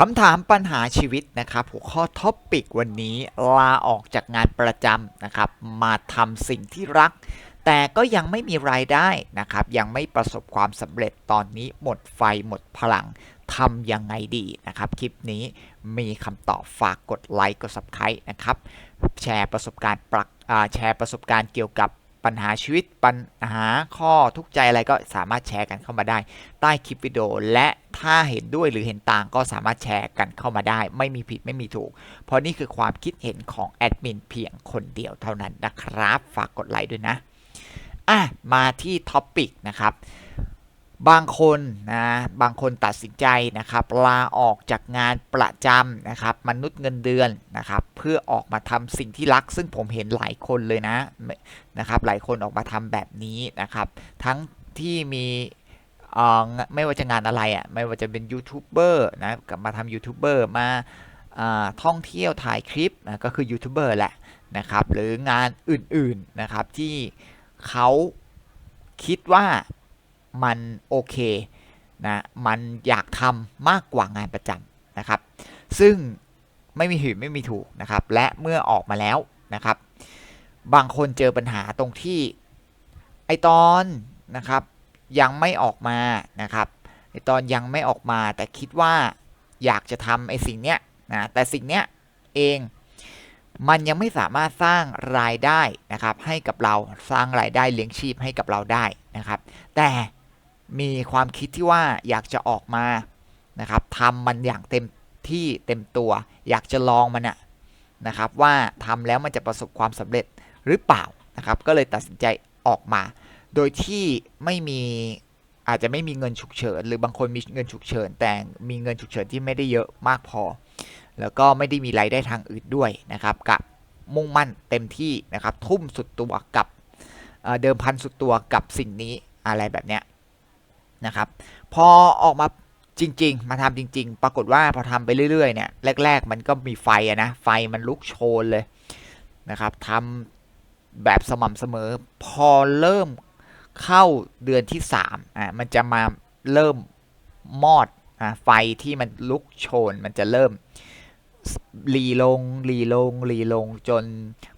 คำถามปัญหาชีวิตนะครับหัวข้อท็อปปิกวันนี้ลาออกจากงานประจำนะครับ มาทำสิ่งที่รัก แต่ก็ยังไม่มีรายได้นะครับ ยังไม่ประสบความสำเร็จตอนนี้หมดไฟหมดพลังทำยังไงดีนะครับ คลิปนี้มีคำตอบฝากกดไลค์กด subscribe นะครับ แชร์ประสบการณ์ปรักอ่าแชร์ประสบการณ์เกี่ยวกับปัญหาชีวิตปัญหาข้อทุกข์ใจอะไรก็สามารถแชร์กันเข้ามาได้ ใต้คลิปวิดีโอและ ถ้าเห็นด้วยหรือเห็นต่างก็สามารถแชร์กันเข้ามาได้ ไม่มีผิดไม่มีถูก เพราะนี่คือความคิดเห็นของแอดมินเพียงคนเดียวเท่านั้นนะครับ ฝากกดไลค์ด้วยนะอะมาที่ท็อปปิกนะครับบางคนนะบางคนตัดสินใจนะครับลาออกจากงานประจำนะครับมนุษย์เงินเดือนนะครับเพื่อออกมาทำสิ่งที่รัก ซึ่งผมเห็นหลายคนเลยนะนะครับหลายคนออกมาทำแบบนี้นะครับ ทั้งที่มี ไม่ว่าจะงานอะไรอะ่ะไม่ว่าจะเป็นยูทูบเบอร์นะกลับมาทำยูทูบเบอร์มาอ่าท่องเที่ยวถ่ายคลิปนะก็คือยูทูบเบอร์แหละนะครับหรืองานอื่นๆนะครับที่เขาคิดว่ามันโอเคนะมันอยากทำมากกว่างานประจำนะครับ ซึ่งไม่มีผิดไม่มีถูกนะครับ และเมื่อออกมาแล้วนะครับ บางคนเจอปัญหาตรงที่ไอตอนนะครับ ยังไม่ออกมานะครับไอตอนยังไม่ออกมาแต่คิดว่าอยากจะทำไอ้สิ่งเนี้ยนะแต่สิ่งเนี้ยเองมันยังไม่สามารถสร้างรายได้นะครับให้กับเราสร้างรายได้เลี้ยงชีพให้กับเราได้นะครับ แต่มีความคิดที่ว่าอยากจะออกมานะครับทำมันอย่างเต็มที่เต็มตัว อยากจะลองมันอะนะครับว่าทำแล้วมันจะประสบความสำเร็จหรือเปล่านะครับ ก็เลยตัดสินใจออกมา โดยที่ไม่มีอาจจะไม่มีเงินฉุกเฉิน หรือบางคนมีเงินฉุกเฉิน แต่มีเงินฉุกเฉินที่ไม่ได้เยอะมากพอ แล้วก็ไม่ได้มีรายได้ทางอื่นด้วยนะครับกับมุ่งมั่นเต็มที่นะครับทุ่มสุดตัวกับเเดิมพันสุดตัวกับสิ่งนี้อะไรแบบเนี้ยนะครับพอออกมาจริง ๆ มาทำจริง ๆ ปรากฏว่าพอทำไปเรื่อยๆเนี่ยแรก ๆ มันก็มีไฟอะนะไฟมันลุกโชนเลยนะครับทำแบบสม่ำเสมอ พอเริ่ม เข้าเดือนที่3อะมันจะมาเริ่มมอดอะไฟที่มันลุกโชน มันจะเริ่มรีลงรีลงรีลงจน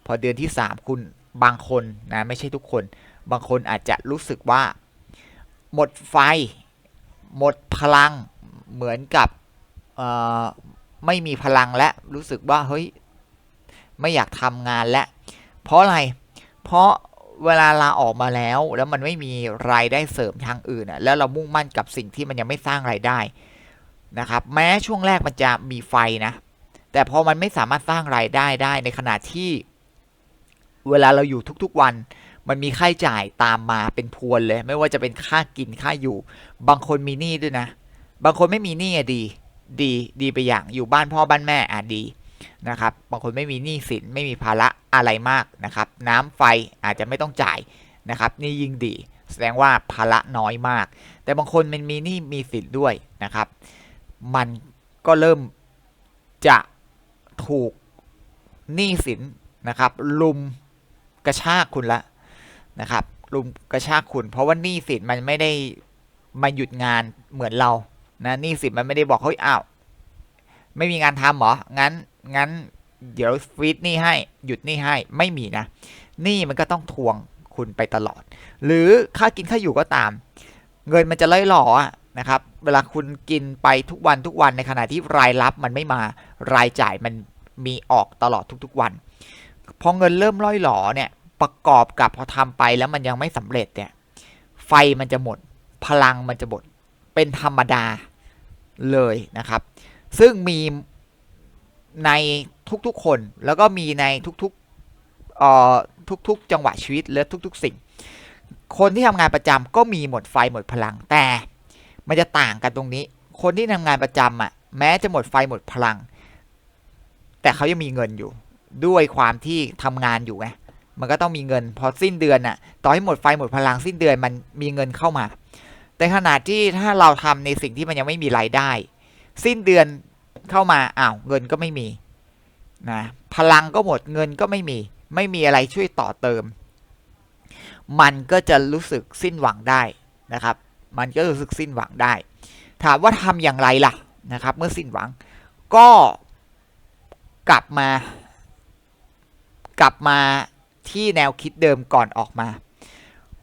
พอเดือนที่ 3 คุณบางคนนะไม่ใช่ทุกคน บางคนอาจจะรู้สึกว่า หมดไฟ หมดพลังเหมือนกับไม่มีพลังและรู้สึกว่าเฮ้ยไม่อยากทำงานและ เพราะอะไร เพราะ เวลาลาออกมาแล้ว แล้วมันไม่มีรายได้เสริมทางอื่นอะแล้วเรามุ่งมั่นกับสิ่งที่มันยังไม่สร้างรายได้นะครับ แม้ช่วงแรกมันจะมีไฟนะ แต่พอมันไม่สามารถสร้างรายได้ได้ในขณะที่ เวลาเราอยู่ทุกๆวัน มันมีค่าใช้จ่ายตามมาเป็นพวนเลย ไม่ว่าจะเป็นค่ากินค่าอยู่ บางคนมีหนี้ด้วยนะ บางคนไม่มีหนี้อะดี ดีดีไปอย่างอยู่บ้านพ่อบ้านแม่อะดี นะครับบางคนไม่มีหนี้สินไม่มีภาระอะไรมากนะครับน้ำไฟอาจจะไม่ต้องจ่ายนะครับนี่ยิ่งดี แสดงว่าภาระน้อยมาก แต่บางคนมันมีหนี้มีสินด้วยนะครับ มันก็เริ่มจะถูกหนี้สินนะครับลุมกระชากคุณละนะครับลุมกระชากคุณ เพราะว่าหนี้สินมันไม่ได้มาหยุดงานเหมือนเรานะหนี้สินมันไม่ได้บอกเฮ้ยอ้าว ไม่มีงานทำหรอ งั้น งั้น เดี๋ยวฟีดนี้ให้ หยุดนี้ให้ ไม่มีนะ นี้มันก็ต้องทวงคุณไปตลอด หรือค่ากินค่าอยู่ก็ตาม เงินมันจะล่อยหล่ออะนะครับ เวลาคุณกินไปทุกวันทุกวันในขณะที่รายรับมันไม่มา รายจ่ายมันมีออกตลอดทุกๆวัน พอเงินเริ่มล่อยหลอเนี่ย ประกอบกับพอทำไปแล้วมันยังไม่สำเร็จเนี่ย ไฟมันจะหมด พลังมันจะหมด เป็นธรรมดาเลยนะครับ ซึ่งมีในทุกๆคน แล้วก็มีในทุกๆเอ่อทุกๆ จังหวะชีวิตและทุก ๆ สิ่ง คนที่ทำงานประจำก็มีหมดไฟหมดพลัง แต่มันจะต่างกันตรงนี้ คนที่ทำงานประจำอะแม้จะหมดไฟหมดพลัง แต่เขายังมีเงินอยู่ ด้วยความที่ทำงานอยู่ไงมันก็ต้องมีเงิน พอสิ้นเดือนอะต่อให้หมดไฟหมดพลังสิ้นเดือนมันมีเงินเข้ามา แต่ขนาดที่ถ้าเราทำในสิ่งที่มันยังไม่มีรายได้ สิ้นเดือน เข้ามาอ้าวเงินก็ไม่มีนะพลังก็หมดเงินก็ไม่มี ไม่มีอะไรช่วยต่อเติม มันก็จะรู้สึกสิ้นหวังได้นะครับ มันก็รู้สึกสิ้นหวังได้ ถามว่าทำอย่างไรล่ะนะครับ เมื่อสิ้นหวังก็กลับมา กลับมาที่แนวคิดเดิมก่อนออกมา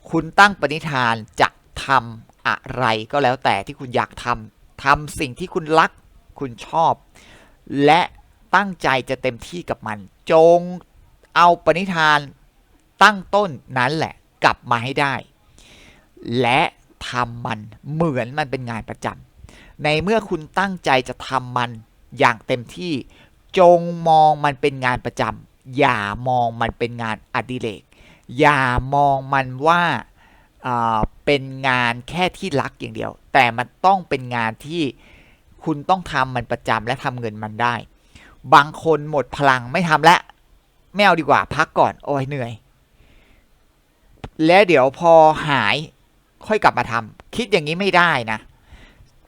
คุณตั้งปณิธานจะทำอะไรก็แล้วแต่ที่คุณอยากทำทำสิ่งที่คุณรัก คุณชอบ และตั้งใจจะเต็มที่กับมัน จงเอาปณิธานตั้งต้นนั้นแหละกลับมาให้ได้ และทำมันเหมือนมันเป็นงานประจำในเมื่อคุณตั้งใจจะทำมันอย่างเต็มที่ จงมองมันเป็นงานประจำอย่ามองมันเป็นงานอดิเรกอย่ามองมันว่าอ่าเป็นงานแค่ที่รักอย่างเดียว แต่มันต้องเป็นงานที่ คุณต้องทำมันประจำและทำเงินมันได้ บางคนหมดพลังไม่ทำแล้วไม่เอาดีกว่าพักก่อนโอ้ยเหนื่อย และเดี๋ยวพอหายค่อยกลับมาทำคิดอย่างนี้ไม่ได้นะ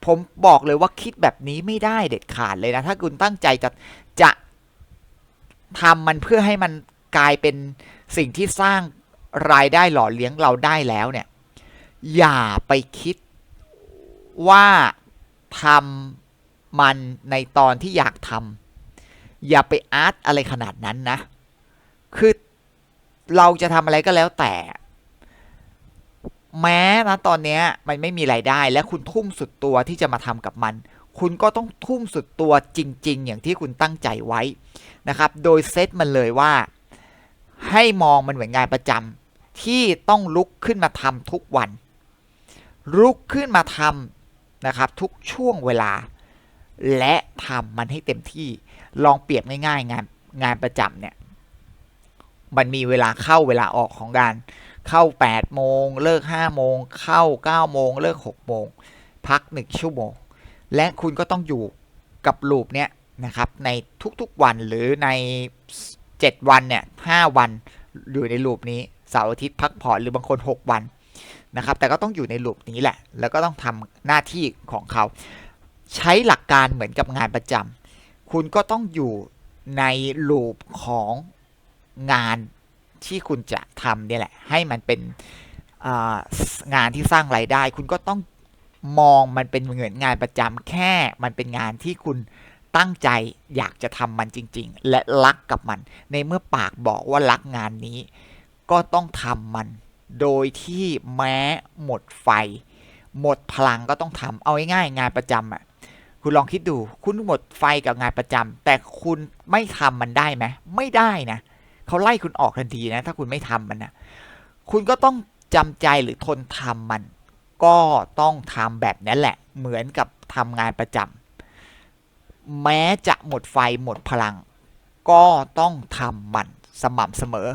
ผมบอกเลยว่าคิดแบบนี้ไม่ได้เด็ดขาดเลยนะ ถ้าคุณตั้งใจจะจะทำมันเพื่อให้มันกลายเป็นสิ่งที่สร้างรายได้หล่อเลี้ยงเราได้แล้วเนี่ย อย่าไปคิดว่าทำ มันในตอนที่อยากทำอย่าไปอาร์ตอะไรขนาดนั้นนะ คือเราจะทำอะไรก็แล้วแต่ แม้นะตอนนี้มันไม่มีรายได้ และคุณทุ่มสุดตัวที่จะมาทำกับมัน คุณก็ต้องทุ่มสุดตัวจริง ๆ อย่างที่คุณตั้งใจไว้นะครับ โดยเซตมันเลยว่า ให้มองมันเหมือนงานประจำที่ต้องลุกขึ้นมาทำทุกวัน ลุกขึ้นมาทำนะครับทุกช่วงเวลา และทำมันให้เต็มที่ลองเปรียบง่ายๆ งานงานประจำเนี่ย มันมีเวลาเข้าเวลาออกของงานเข้า 8 โมง เลิก 5 โมง เข้า 9 โมง เลิก 6 โมง พัก 1 ชั่วโมง และคุณก็ต้องอยู่กับลูปเนี้ยนะครับ ในทุกๆวันหรือใน 7 วันเนี่ย5วันอยู่ในลูปนี้เสาร์อาทิตย์พักผ่อนหรือบางคน 6 วันนะครับ แต่ก็ต้องอยู่ในลูปนี้แหละ แล้วก็ต้องทำหน้าที่ของเขา ใช้หลักการเหมือนกับงานประจำคุณก็ต้องอยู่ในลูปของงานที่คุณจะทำเนี่ยแหละ ให้มันเป็นงานที่สร้างไรายได้ คุณก็ต้องมองมันเป็นเหมือนงานประจำแค่มันเป็นงานที่คุณตั้งใจอยากจะทำมันจริง ๆ และรักกับมัน ในเมื่อปากบอกว่ารักงานนี้ ก็ต้องทำมัน โดยที่แม้หมดไฟ หมดพลังก็ต้องทำเอาง่ายๆงานประจำอะ คุณลองคิดดู คุณหมดไฟกับงานประจำแต่คุณไม่ทำมันได้ไหมไม่ได้นะเขาไล่คุณออกทันทีนะ ถ้าคุณไม่ทำมันนะคุณก็ต้องจำใจหรือทนทำมัน ก็ต้องทำแบบนั้นแหละ เหมือนกับทำงานประจำแม้จะหมดไฟหมดพลัง ก็ต้องทำมันสม่ำเสมอ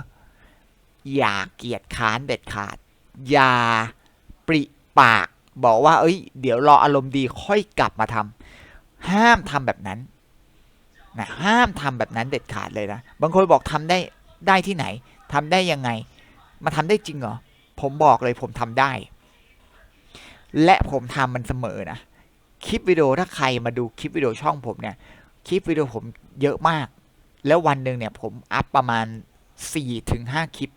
อย่าเกียจค้านเด็ดขาด อย่าปริปากบอกว่า เอ้ย เดี๋ยวรออารมณ์ดีค่อยกลับมาทำ ห้ามทำแบบนั้นนะห้ามทำแบบนั้นเด็ดขาดเลยนะบางคนบอกทำได้ได้ที่ไหนทำได้ยังไง มาทำได้จริงเหรอผมบอกเลยผมทำได้ และผมทำมันเสมอนะคลิปวิดีโอถ้าใครมาดูคลิปวิดีโอช่องผมเนี่ยคลิปวิดีโอผมเยอะมาก แล้ววันหนึ่งเนี่ยผมอัพประมาณ4-5คลิป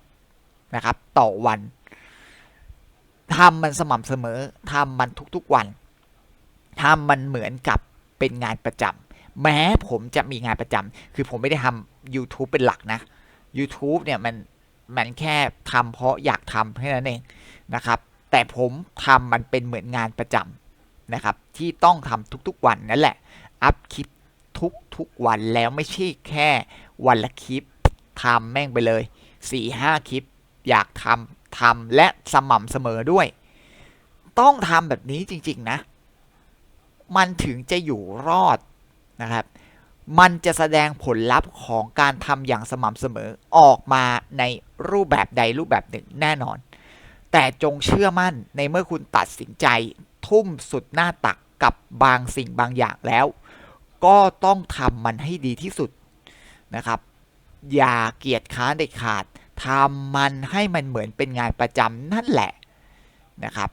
นะครับ ต่อวันทำมันสม่ำเสมอทำมันทุกๆวันทำมันเหมือนกับ เป็นงานประจำแม้ผมจะมีงานประจำคือผมไม่ได้ทำ YouTube เป็นหลักนะ YouTube เนี่ยมันมันแค่ทำเพราะอยากทำแค่นั้นเองนะครับ แต่ผมทำมันเป็นเหมือนงานประจำนะครับ ที่ต้องทำทุกๆวันนั่นแหละ อัพคลิปทุกๆวันแล้วไม่ใช่แค่วันละคลิปทำแม่งไปเลย 4-5 คลิปอยากทำทำและสม่ำเสมอด้วย ต้องทำแบบนี้จริง ๆ นะ มันถึงจะอยู่รอดนะครับ มันจะแสดงผลลัพธ์ของการทำอย่างสม่ำเสมอออกมาในรูปแบบใดรูปแบบหนึ่งแน่นอน แต่จงเชื่อมั่นในเมื่อคุณตัดสินใจ ทุ่มสุดหน้าตักกับบางสิ่งบางอย่างแล้ว ก็ต้องทำมันให้ดีที่สุดนะครับ อย่าเกียจค้านเด็ดขาดทำมันให้มันเหมือนเป็นงานประจำนั่นแหละนะครับ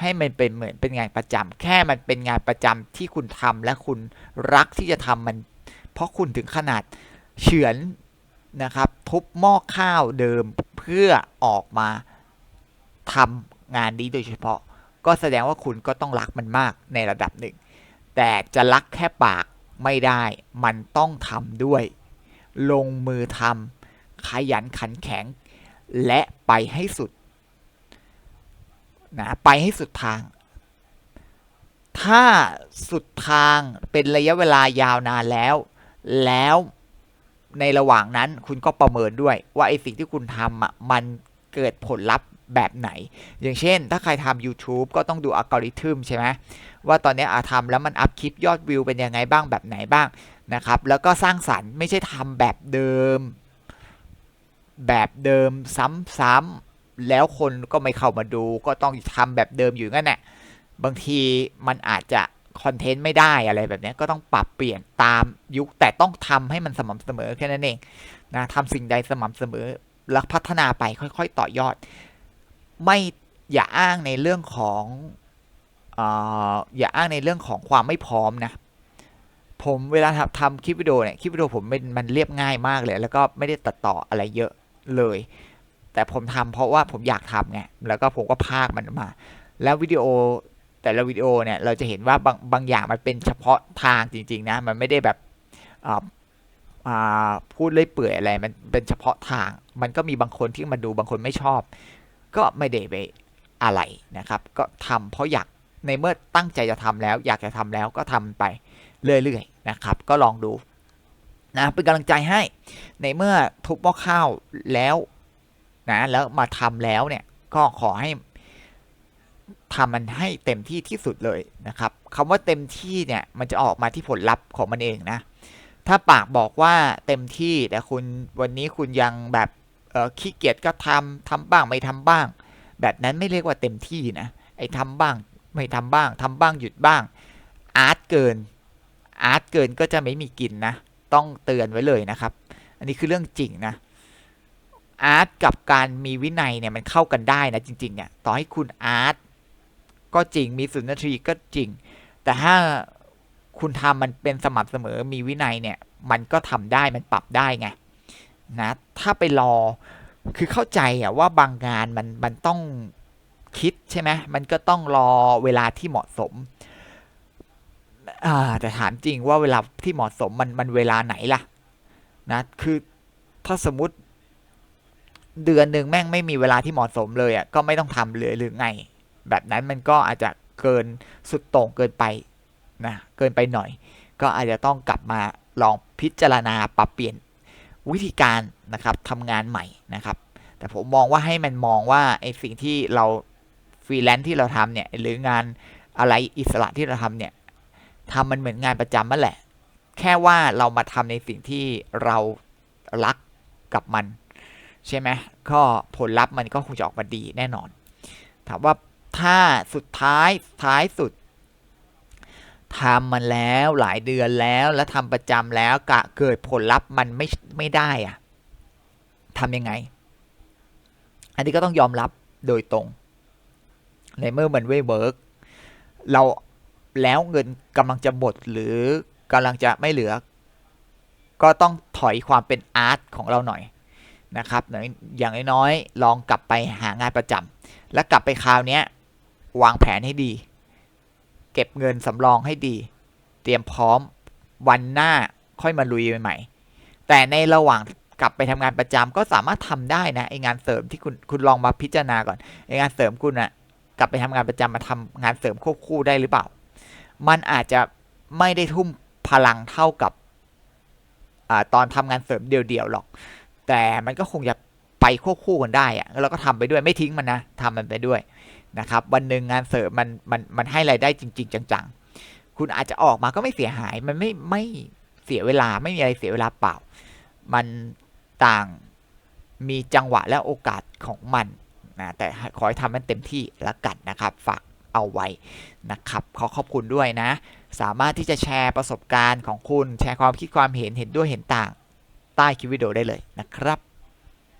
ให้มันเป็นเหมือนเป็นงานประจำแค่มันเป็นงานประจำที่คุณทำและคุณรักที่จะทำมัน เพราะคุณถึงขนาดเฉือนนะครับทุบหม้อข้าวเดิมเพื่อออกมาทำงานนี้โดยเฉพาะ ก็แสดงว่าคุณก็ต้องรักมันมากในระดับหนึ่ง แต่จะรักแค่ปากไม่ได้ มันต้องทำด้วย ลงมือทำขยันขันแข็ง และไปให้สุด นะไปให้สุดทาง ถ้าสุดทางเป็นระยะเวลายาวนานแล้ว แล้วในระหว่างนั้นคุณก็ประเมินด้วยว่าไอสิ่งที่คุณทำอะมันเกิดผลลัพธ์แบบไหน อย่างเช่น ถ้าใครทำ YouTube ก็ต้องดูอัลกอริทึมใช่ไหมว่าตอนนี้อาทำแล้วมันอัพคลิปยอดวิวเป็นยังไงบ้างแบบไหนบ้างนะครับ แล้วก็สร้างสรรค์ไม่ใช่ทำแบบเดิม แบบเดิมซ้ำๆ แล้วคนก็ไม่เข้ามาดูก็ต้องทำแบบเดิมอยู่งั้นแหละบางทีมันอาจจะคอนเทนต์ไม่ได้อะไรแบบนี้ก็ต้องปรับเปลี่ยนตามยุคแต่ต้องทำให้มันสม่ำเสมอแค่นั้นเองนะทำสิ่งใดสม่ำเสมอแล้วพัฒนาไปค่อย ๆ ต่อยอด ไม่อย่าอ้างในเรื่องของออย่าอ้างในเรื่องของความไม่พร้อมนะ ผมเวลาทำทำคลิปวิดีโอเนี่ยคลิปวิดีโอผมมันเรียบง่ายมากเลย แล้วก็ไม่ได้ตัดต่ออะไรเยอะเลย แต่ผมทำเพราะว่าผมอยากทำไงแล้วก็ผมก็พากมันมา แล้ววิดีโอแต่ละวิดีโอเนี่ยเราจะเห็นว่าบางบางอย่างมันเป็นเฉพาะทางจริง ๆ นะ มันไม่ได้แบบพูดเลื่อยเปื่อยอะไร มันเป็นเฉพาะทาง มันก็มีบางคนที่มาดูบางคนไม่ชอบ ก็ไม่ได้ไปอะไรนะครับ ก็ทำเพราะอยากในเมื่อตั้งใจจะทำแล้ว อยากจะทำแล้วก็ทำไปเรื่อยๆนะครับ ก็ลองดูนะเป็นกำลังใจให้ในเมื่อทุบหม้อข้าวแล้ว นะแล้วมาทำแล้วเนี่ยก็ขอให้ทำมันให้เต็มที่ที่สุดเลยนะครับคำว่าเต็มที่เนี่ยมันจะออกมาที่ผลลัพธ์ของมันเองนะถ้าปากบอกว่าเต็มที่แต่คุณวันนี้คุณยังแบบขี้เกียจก็ทำทำบ้างไม่ทำบ้าง แบบนั้นไม่เรียกว่าเต็มที่นะไอ้ทำบ้างไม่ทำบ้างทำบ้างหยุดบ้าง อาร์ตเกิน อาร์ตเกินก็จะไม่มีกินนะ ต้องเตือนไว้เลยนะครับ อันนี้คือเรื่องจริงนะ อาร์ตกับการมีวินัยเนี่ยมันเข้ากันได้นะจริงๆเนี่ยต่อให้คุณอาร์ตก็จริงมีสุนทรีก็จริง แต่ถ้าคุณทำมันเป็นสม่ำเสมอมีวินัยเนี่ยมันก็ทำได้มันปรับได้ไงนะถ้าไปรอคือเข้าใจอะว่าบางงานมันมันต้องคิดใช่ไหมมันก็ต้องรอเวลาที่เหมาะสมอแต่ถามจริงว่าเวลาที่เหมาะสมมันมันเวลาไหนล่ะนะคือถ้าสมมติ เดือนหนึ่งแม่งไม่มีเวลาที่เหมาะสมเลยอะก็ไม่ต้องทำเลยหรือไง แบบนั้นมันก็อาจจะเกินสุดโต่งเกินไปนะเกินไปหน่อย ก็อาจจะต้องกลับมาลองพิจารณาปรับเปลี่ยนวิธีการนะครับทำงานใหม่นะครับ แต่ผมมองว่าให้มันมองว่าไอ้สิ่งที่เราฟรีแลนซ์ที่เราทำเนี่ยหรืองานอะไรอิสระที่เราทำเนี่ยทำมันเหมือนงานประจำนั่นแหละ แค่ว่าเรามาทำในสิ่งที่เรารักกับมัน ใช่ไหมก็ผลลัพธ์มันก็คงจะออกมาดีแน่นอน ถามว่าถ้าสุดท้ายท้ายสุดทำมันแล้วหลายเดือนแล้วแล้วทำประจำแล้วกะเกิดผลลัพธ์มันไม่ไม่ได้อะทำยังไง อันนี้ก็ต้องยอมรับโดยตรง ในเมื่อมันไม่เวิร์กเราแล้วเงินกำลังจะหมดหรือกำลังจะไม่เหลือ ก็ต้องถอยความเป็นอาร์ตของเราหน่อย นะครับอย่างน้อยๆลองกลับไปหางานประจำแล้วกลับไปคราวนี้วางแผนให้ดี เก็บเงินสำรองให้ดี เตรียมพร้อมวันหน้าค่อยมาลุยใหม่ๆแต่ในระหว่างกลับไปทำงานประจำก็สามารถทำได้นะไองานเสริมที่คุณคุณลองมาพิจารณาก่อนไองานเสริมคุณอะกลับไปทำงานประจำมาทำงานเสริมควบคู่ได้หรือเปล่า มันอาจจะไม่ได้ทุ่มพลังเท่ากับอตอนทำงานเสริมเดี่ยวๆหรอก แต่มันก็คงจะไปควบคู่กันได้อะแล้วก็ทำไปด้วยไม่ทิ้งมันนะทำมันไปด้วยนะครับ วันหนึ่งงานเสริมมันมันมันให้ไรายได้จริง ๆ จังๆ คุณอาจจะออกมาก็ไม่เสียหาย มันไม่ไม่เสียเวลาไม่มีอะไรเสียเวลาเปล่า มันต่างมีจังหวะและโอกาสของมันนะแต่ขอให้ทำมันเต็มที่ละกันนะครับ ฝากเอาไว้นะครับ ขอขอบคุณด้วยนะ สามารถที่จะแชร์ประสบการณ์ของคุณ แชร์ความคิดความเห็นเห็นด้วยเห็นต่าง ใต้คลิปวิดีโอได้เลยนะครับ